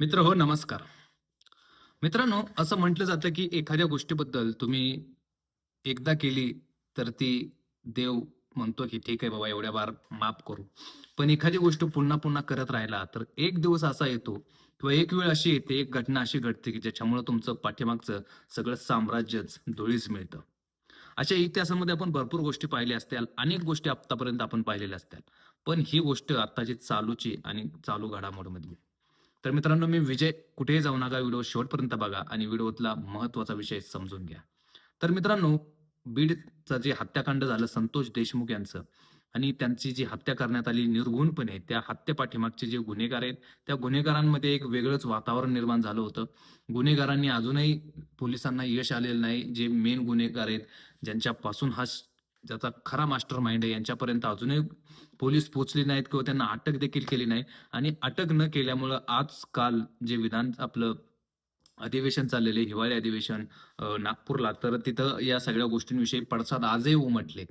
मित्र हो नमस्कार. मित्रांनो असं म्हटलं जातं की एखाद्या गोष्टीबद्दल तुम्ही एकदा केली तर ती देव म्हणतो की ठीक आहे बाबा एवढ्या बार माफ करू. पण एखादी गोष्ट पुन्हा पुन्हा करत राहिला तर एक दिवस असा येतो किंवा एक वेळ अशी येते एक घटना अशी घडते की ज्याच्यामुळे तुमचं पाठीमागचं सगळं साम्राज्यच धुळीच मिळतं. अशा इतिहासामध्ये आपण भरपूर गोष्टी पाहिल्या असत्या अनेक गोष्टी आतापर्यंत आपण पाहिलेल्या असत्या पण ही गोष्ट आत्ताची चालूची आणि चालू घडामोडमधली. तर मित्रांनो मी विजय. कुठेही जाऊ नका व्हिडिओ शेवटपर्यंत बघा आणि व्हिडिओतला महत्त्वाचा विषय समजून घ्या. तर मित्रांनो बीडचं जे हत्याकांड झालं संतोष देशमुख यांचं आणि त्यांची जी हत्या करण्यात आली निर्गुणपणे त्या हत्येपाठीमागचे जे गुन्हेगार आहेत त्या गुन्हेगारांमध्ये एक वेगळंच वातावरण निर्माण झालं होतं. गुन्हेगारांनी अजूनही पोलिसांना यश आलेलं नाही. जे मेन गुन्हेगार आहेत ज्यांच्यापासून हा ज्याचा खरा मास्टर माइंड आहे यांच्यापर्यंत अजूनही पोलीस पोचले नाहीत किंवा त्यांना अटक देखील केली नाही. आणि अटक न केल्यामुळं आजकाल जे विधान आपलं अधिवेशन चाललेले हिवाळी अधिवेशन नागपूरला तर तिथं या सगळ्या गोष्टींविषयी पडसाद आजही उमटले.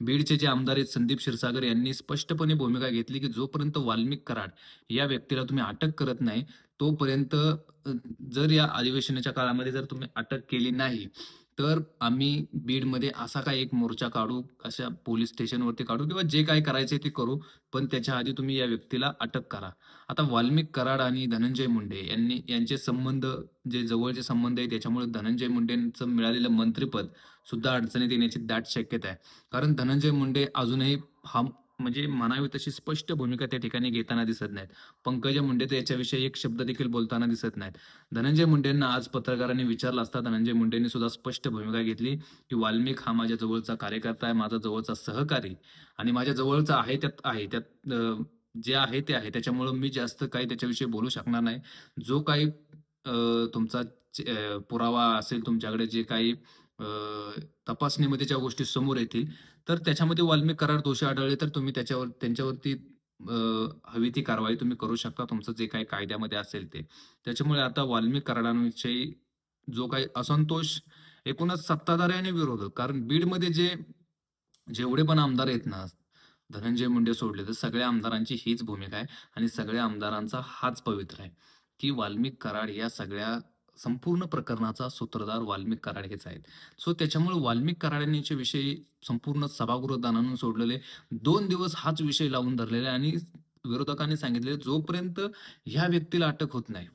बीडचे जे आमदार आहेत संदीप क्षीरसागर यांनी स्पष्टपणे भूमिका घेतली की जोपर्यंत वाल्मिक कराड या व्यक्तीला तुम्ही अटक करत नाही तोपर्यंत जर या अधिवेशनाच्या काळामध्ये जर तुम्ही अटक केली नाही तर आम्ही बीडमध्ये असा काय एक मोर्चा काढू अशा पोलीस स्टेशनवरती काढू किंवा जे काय करायचे ते करू पण त्याच्या आधी तुम्ही या व्यक्तीला अटक करा. आता वाल्मिक कराड आणि धनंजय मुंडे यांनी यांचे संबंध जे जवळचे संबंध आहे त्याच्यामुळे धनंजय मुंडेंचं मिळालेलं मंत्रिपद सुद्धा अडचणीत येण्याची दाट शक्यता आहे. कारण धनंजय मुंडे अजूनही हा म्हणजे म्हणावी तशी स्पष्ट भूमिका त्या ठिकाणी घेताना दिसत नाहीत. पंकजा मुंडे तर याच्याविषयी एक शब्द देखील बोलताना दिसत नाहीत. धनंजय मुंडेंना आज पत्रकारांनी विचारलं असता धनंजय मुंडेंनी सुद्धा स्पष्ट भूमिका घेतली की वाल्मिक हा माझ्या जवळचा कार्यकर्ता आहे माझा जवळचा सहकारी आणि माझ्या जवळचा आहे त्यात आहे त्यात जे आहे ते आहे. त्याच्यामुळं मी जास्त काही त्याच्याविषयी बोलू शकणार नाही. जो काही तुमचा चे- पुरावा असेल तुमच्याकडे जे काही तपासणीमध्ये ज्या गोष्टी समोर येतील तर त्याच्यामध्ये वाल्मिक करार दोषी आढळले तर तुम्ही त्याच्यावर त्यांच्यावरती हवी ती कारवाई तुम्ही करू शकता. तुमचं जे काही कायद्यामध्ये असेल ते. त्याच्यामुळे आता वाल्मिक करारांविषयी जो काही असंतोष एकूणच सत्ताधारी आणि विरोधक. कारण बीडमध्ये जे जेवढे पण आमदार आहेत ना धनंजय मुंडे सोडले तर सगळ्या आमदारांची हीच भूमिका आहे आणि सगळ्या आमदारांचा हाच पवित्र आहे. की वाल्मिक कराड या सगळ्या संपूर्ण प्रकरणाचा सूत्रधार वाल्मिक कराड हेच आहेत. सो त्याच्यामुळे वाल्मिक कराडांच्या विषयी संपूर्ण सभागृहदानानं सोडलेले. दोन दिवस हाच विषय लावून धरलेला आहे आणि विरोधकांनी सांगितले जोपर्यंत ह्या व्यक्तीला अटक होत नाही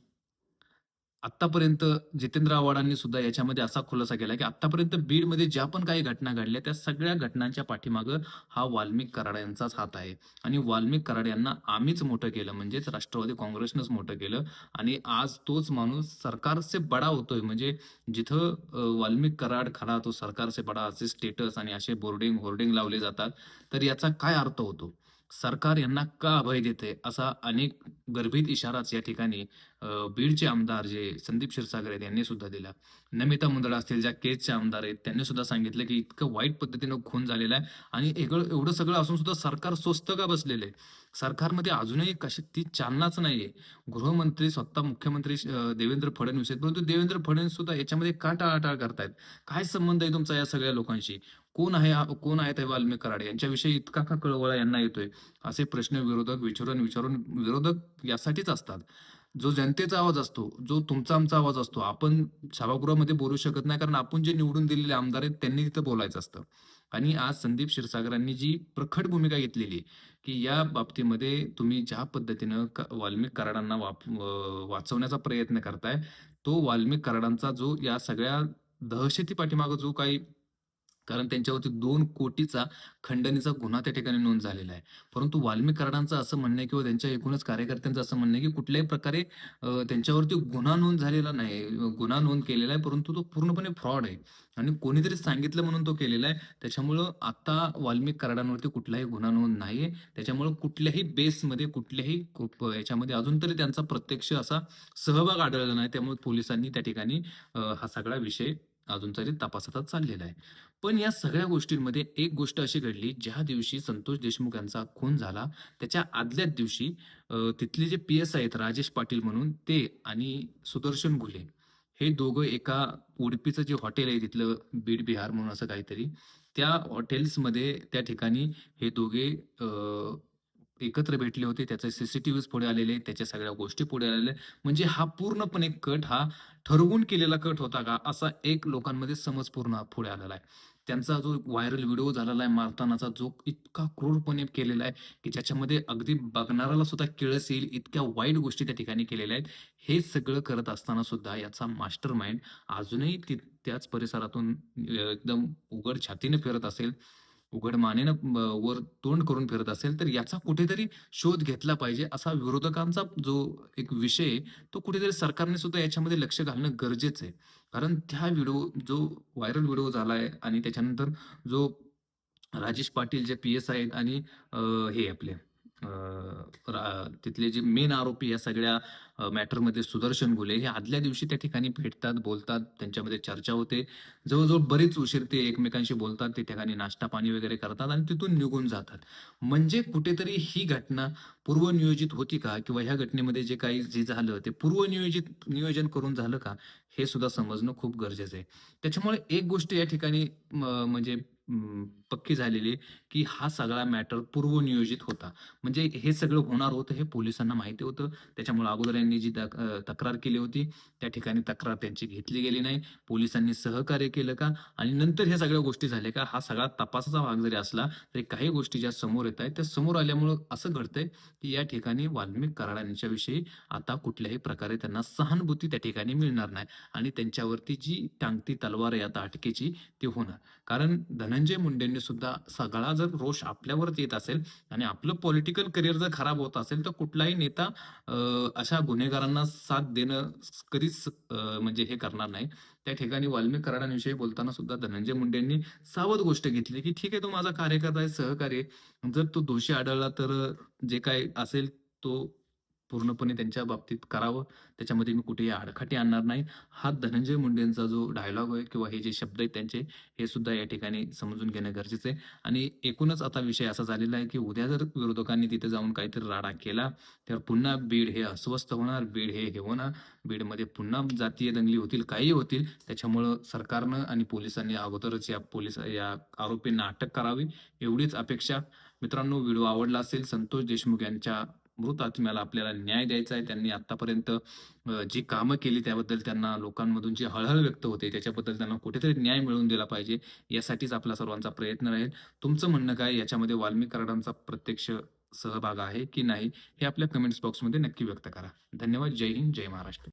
आतापर्यंत जितेंद्र आव्हाडांनी सुद्धा याच्यामध्ये असा खुलासा केला की आतापर्यंत बीडमध्ये ज्या पण काही घटना घडल्या त्या सगळ्या घटनांच्या पाठीमागं हा वाल्मिक कराड यांचाच हात आहे. आणि वाल्मिक कराड यांना आम्हीच मोठं केलं म्हणजेच राष्ट्रवादी काँग्रेसनंच मोठं केलं. आणि आज तोच माणूस सरकारचे बडा होतोय. म्हणजे जिथं वाल्मिक कराड खरा तो सरकारचे बडा असे स्टेटस आणि असे बोर्डिंग होर्डिंग लावले जातात तर याचा काय अर्थ होतो? सरकार यांना का अभय देते असा अनेक गर्भित इशाराच या ठिकाणी बीडचे आमदार जे संदीप क्षीरसागर आहेत यांनी सुद्धा दिला. नमिता मुंदडा असतील ज्या केजचे आमदार आहेत त्यांनी सुद्धा सांगितलं की इतकं वाईट पद्धतीनं खून झालेला आहे आणि एवढं एवढं सगळं असून सुद्धा सरकार स्वस्त का बसलेलं आहे? सरकारमध्ये अजूनही कशी ती चालनाच नाहीये. गृहमंत्री स्वतः मुख्यमंत्री देवेंद्र फडणवीस आहेत परंतु देवेंद्र फडणवीस सुद्धा याच्यामध्ये का टाळाटाळ करतायत? काय संबंध आहे तुमचा या सगळ्या लोकांशी? कोण आहे कोण आहेत हे वाल्मिक कराड? यांच्याविषयी इतका का कळवळा यांना येतोय? असे प्रश्न विरोधक विचारून विचारून विरोधक यासाठीच असतात. जो जनतेचा आवाज असतो जो तुमचा आमचा आवाज असतो आपण सभागृहामध्ये बोलू शकत नाही कारण आपण जे निवडून दिलेले आमदार आहेत त्यांनी तिथं बोलायचं असतं. आणि आज संदीप क्षीरसागरांनी जी प्रखट भूमिका घेतलेली की या बाबतीमध्ये तुम्ही ज्या पद्धतीनं क- वाल्मिक कराडांना वाप वाचवण्याचा प्रयत्न करताय तो वाल्मिक कराडांचा जो या सगळ्या दहशती पाठीमागं जो काही कारण त्यांच्यावरती दोन कोटीचा खंडणीचा गुन्हा त्या ठिकाणी नोंद झालेला आहे. परंतु वाल्मिक कराडांचं असं म्हणणं आहे किंवा त्यांच्या एकूणच कार्यकर्त्यांचं असं म्हणणं आहे की कुठल्याही प्रकारे त्यांच्यावरती गुन्हा नोंद झालेला नाही. गुन्हा नोंद केलेला आहे परंतु तो पूर्णपणे फ्रॉड आहे. आणि कोणीतरी सांगितलं म्हणून तो केलेला आहे. त्याच्यामुळं आता वाल्मिक कराडांवरती कुठलाही गुन्हा नोंद नाहीये. त्याच्यामुळं कुठल्याही बेसमध्ये कुठल्याही याच्यामध्ये अजून तरी त्यांचा प्रत्यक्ष असा सहभाग आढळला नाही. त्यामुळे पोलिसांनी त्या ठिकाणी हा सगळा विषय अजून तरी तपासातच चाललेला आहे. पण या सगळ्या गोष्टींमध्ये एक गोष्ट अशी घडली ज्या दिवशी संतोष देशमुख यांचा खून झाला त्याच्या आदल्याच दिवशी तिथले जे पी एस आहेत राजेश पाटील म्हणून ते आणि सुदर्शन घुले हे दोघं एका उडपीचं जे हॉटेल आहे तिथलं बीड बिहार म्हणून असं काहीतरी त्या हॉटेल्समध्ये त्या ठिकाणी हे दोघे एकत्र भेटले होते त्याचे सीसीटीव्ही पुढे आलेले त्याच्या सगळ्या गोष्टी पुढे आलेल्या. म्हणजे हा पूर्णपणे कट हा ठरवून केलेला कट होता का असा एक लोकांमध्ये समज पूर्ण पुढे आलेला आहे. त्यांचा जो व्हायरल व्हिडिओ झालेला आहे मारतानाचा जो इतका क्रूरपणे केलेला आहे की ज्याच्यामध्ये अगदी बघणाऱ्याला सुद्धा किळस येईल इतक्या वाईट गोष्टी त्या ठिकाणी केलेल्या आहेत. हे सगळं करत असताना सुद्धा याचा मास्टर माइंड अजूनही ति- त्याच परिसरातून एकदम उघड छातीने फिरत असेल. उघड मानेनं वर तोंड करून फिरत असेल तर याचा कुठेतरी शोध घेतला पाहिजे. असा विरोधकांचा जो एक विषय आहे, तो कुठेतरी सरकारने सुद्धा याच्यामध्ये लक्ष घालणं गरजेचं आहे. कारण त्या व्हिडिओ जो व्हायरल व्हिडिओ झालाय आणि त्याच्यानंतर जो Rajesh Patil J P S आहेत आणि हे आपले तिथले जे मेन आरोपी या सगळ्या मॅटरमध्ये सुदर्शन गुले हे आदल्या दिवशी त्या ठिकाणी भेटतात बोलतात त्यांच्यामध्ये चर्चा होते. जवळजवळ बरीच उशीर ते एकमेकांशी बोलतात ते ठिकाणी नाश्ता पाणी वगैरे करतात आणि तिथून निघून जातात. म्हणजे कुठेतरी ही घटना पूर्वनियोजित होती का? किंवा ह्या घटनेमध्ये जे काही जे झालं ते पूर्वनियोजित नियोजन करून झालं का? हे सुद्धा समजणं खूप गरजेचं आहे. त्याच्यामुळे एक गोष्ट या ठिकाणी म्हणजे पक्की झालेली की हा सगळा मॅटर पूर्वनियोजित होता. म्हणजे हे सगळं होणार होतं हे पोलिसांना माहिती होतं. त्याच्यामुळे अगोदर यांनी जी तक- तक्रार केली होती त्या ठिकाणी तक्रार त्यांची घेतली गेली नाही. पोलिसांनी सहकार्य केलं का? आणि नंतर ह्या सगळ्या गोष्टी झाल्या का? हा सगळा तपासाचा भाग जरी असला तरी काही गोष्टी ज्या समोर येत आहेत त्या समोर आल्यामुळं असं घडतंय की या ठिकाणी वाल्मिक कराड यांच्याविषयी आता कुठल्याही प्रकारे त्यांना सहानुभूती त्या ठिकाणी मिळणार नाही. आणि त्यांच्यावरती जी टांगती तलवार आहे आता अटकेची ती होणार. कारण धनंजय धनंजय मुंडेंनी सुद्धा सगळा जर रोष आपल्यावरती येत असेल आणि आपलं पॉलिटिकल करिअर जर खराब होत असेल तर कुठलाही नेता अशा गुन्हेगारांना साथ देणं कधीच म्हणजे हे करणार नाही. त्या ठिकाणी वाल्मिक कराडांविषयी बोलताना सुद्धा धनंजय मुंडेंनी सावध गोष्ट घेतली की ठीक आहे तो माझा कार्यकर्ता आहे सहकारी जर तो दोषी आढळला तर जे काय असेल तो पूर्णपणे त्यांच्या बाबतीत करावं. त्याच्यामध्ये मी कुठेही आडखाटी आणणार नाही. हा धनंजय मुंडेंचा जो डायलॉग आहे किंवा हे जे शब्द आहेत त्यांचे हे सुद्धा या ठिकाणी समजून घेणं गरजेचं आहे. आणि एकूणच आता विषय असा झालेला आहे की उद्या जर विरोधकांनी तिथे जाऊन काहीतरी राडा केला तर पुन्हा बीड हे अस्वस्थ होणार बीड हे हे होणार. बीडमध्ये पुन्हा जातीय दंगली होतील काही होतील. त्याच्यामुळं सरकारनं आणि पोलिसांनी अगोदरच या पोलीस या आरोपींना अटक करावी एवढीच अपेक्षा. मित्रांनो व्हिडिओ आवडला असेल संतोष देशमुख यांच्या मृत आत्म्याला आपल्याला न्याय द्यायचा आहे. त्यांनी आतापर्यंत जी कामं केली त्याबद्दल त्यांना लोकांमधून जी हळहळ व्यक्त होते त्याच्याबद्दल त्यांना कुठेतरी न्याय मिळवून दिला पाहिजे यासाठीच आपला सर्वांचा प्रयत्न राहील. तुमचं म्हणणं काय? याच्यामध्ये वाल्मिक कराडांचा प्रत्यक्ष सहभाग आहे की नाही? हे आपल्या कमेंट्स बॉक्समध्ये नक्की व्यक्त करा. धन्यवाद. जय हिंद. जय महाराष्ट्र.